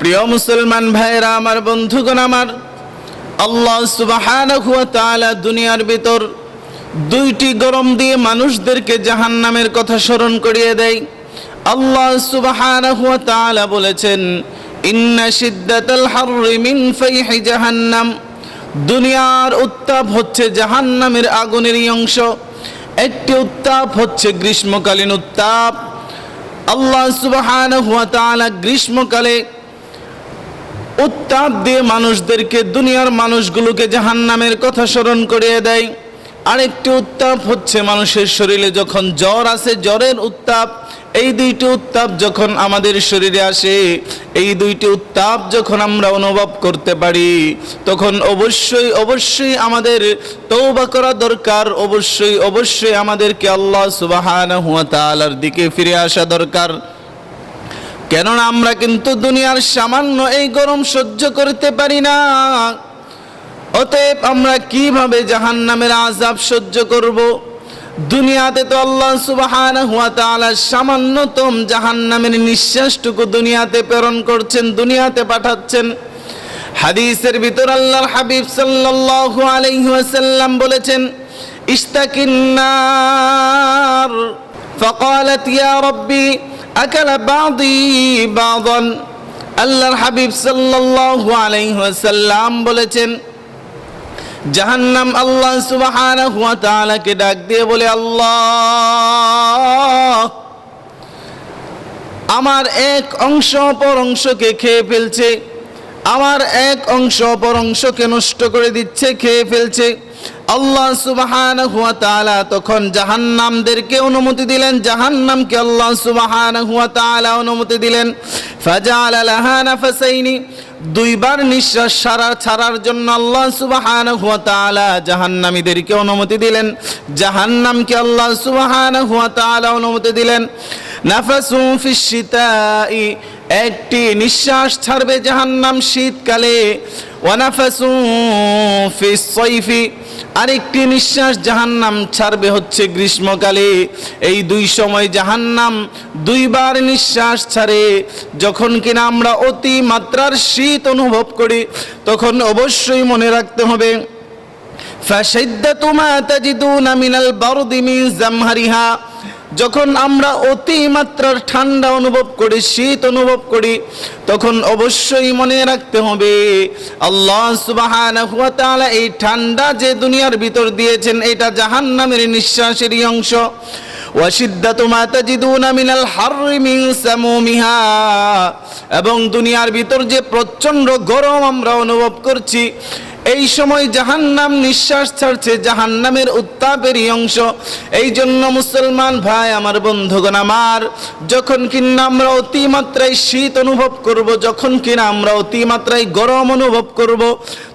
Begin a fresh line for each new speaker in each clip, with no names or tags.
প্রিয় মুসলমান ভাইরা আমার বন্ধুগণ আমার, আল্লাহ সুবহানাহু ওয়া তাআলা দুনিয়ার ভিতর দুইটি গরম দিয়ে মানুষদেরকে জাহান্নামের কথা স্মরণ করিয়ে দেয়। আল্লাহ সুবহানাহু ওয়া তাআলা বলেছেন, ইন্না শিদ্দাতাল হাররি মিন ফাইহি জাহান্নাম। দুনিয়ার উত্তাপ হচ্ছে জাহান্নামের আগুনেরই অংশ। একটি উত্তাপ হচ্ছে গ্রীষ্মকালীন উত্তাপ। আল্লাহ সুবহানাহু ওয়া তাআলা গ্রীষ্মকালে উত্তাপ দিয়ে মানুষদেরকে, দুনিয়ার মানুষগুলোকে জাহান্নামের কথা স্মরণ করিয়ে দেয়। আরেকটি উত্তাপ হচ্ছে মানুষের শরীরে যখন জ্বর আসে, জ্বরের উত্তাপ, এই দুইটি উত্তাপ যখন আমাদের শরীরে আসে, এই দুইটি উত্তাপ যখন আমরা অনুভব করতে পারি, তখন অবশ্যই অবশ্যই আমাদের তৌবা করা দরকার, অবশ্যই অবশ্যই আমাদেরকে আল্লাহ তাআলার দিকে ফিরে আসা দরকার। কেননা আমরা কিন্তু দুনিয়ার সামান্য এই গরম সহ্য করতে পারি না। অতএব আমরা কীভাবে জাহান নামের আজাব সহ্য করব? দুনিয়াতে তো আল্লাহ সুবাহান হুয়া তালা সামান্যতম জাহান নামের নিঃশ্বাসটুকু দুনিয়াতে প্রেরণ করছেন, দুনিয়াতে পাঠাচ্ছেন। হাদিসের ভিতর আল্লাহর হাবিব সাল্লাল্লাহু আলাইহি ওয়াসাল্লাম বলেছেন ইস্তাকিন্নার ফাকালাত, ইয়া রাব্বি আকালা বাদি বাদন। আল্লাহর হাবিব সাল্লাল্লাহু আলাইহি ওয়াসাল্লাম বলেছেন, জাহান্নাম আল্লাহ সুবহানাহু ওয়া তাআলাকে ডাক দিয়ে বলে, আল্লাহ, আমার এক অংশ অপর অংশকে খেয়ে ফেলছে, আমার এক অংশ অপর অংশকে নষ্ট করে দিচ্ছে, খেয়ে ফেলছে। আল্লাহ সুবহানাহু ওয়া তাআলা তখন জাহান্নামদেরকে অনুমতি দিলেন, জাহান্নামকে আল্লাহ সুবাহান ওয়া তাআলা অনুমতি দিলেন। ফাজাআলা লাহা নাফাসাইনি, দুইবার নিঃশ্বাস সারা ছাড়ার জন্য আল্লাহ সুবহানাহু ওয়া তাআলা জাহান্নামীদেরকে অনুমতি দিলেন। জাহান্নামকে আল্লাহ সুবহানাহু ওয়া তাআলা অনুমতি দিলেন। নাফাসু ফিশ শিতাই একটি নিঃশ্বাস ছাড়বে জাহান্নাম শীতকালে। ওয়ানাফাসু ফিস সাইফি আরেকটি নিঃশ্বাস জাহান্নাম ছাড়বে হচ্ছে গ্রীষ্মকালে এই দুই সময় জাহান্নাম দুইবার নিঃশ্বাস ছাড়ে যখন কিনা আমরা অতি মাত্রার শীত অনুভব করি তখন অবশ্যই মনে রাখতে হবে فشدة ما تجدون من البرد من زمهرها যখন আমরা অতি মাত্রার ঠান্ডা অনুভব করি, শীত অনুভব করি, তখন অবশ্যই মনে রাখতে হবে, আল্লাহ তাআলা এই ঠান্ডা যে দুনিয়ার ভিতর দিয়েছেন, এটা জাহান্নামের নিঃশ্বাসেরই অংশ। এবং দুনিয়ার ভিতর যে প্রচণ্ড গরম আমরা অনুভব করছি এই সময় জাহান্নাম নিঃশ্বাস ছাড়ছে, জাহান্নামের উত্তাপেরই অংশ। এই জন্য মুসলমান ভাই, আমার বন্ধুগণ আমার, যখন কিনা আমরা অতিমাত্রায় শীত অনুভব করব, যখন কিনা আমরা অতিমাত্রায় গরম অনুভব করব,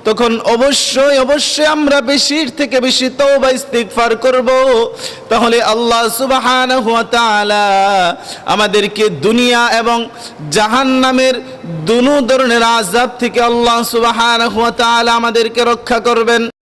তখন অবশ্যই অবশ্যই আমরা বেশির থেকে বেশি তওবা, ইস্তিগফার করব। তাহলে আল্লাহ সুবহানাহু ওয়া তাআলা আমাদেরকে দুনিয়া এবং জাহান্নামের দুনো ধরনের আযাব থেকে আল্লাহ সুবহানাহু ওয়া তাআলা আমাদেরকে রক্ষা করবেন।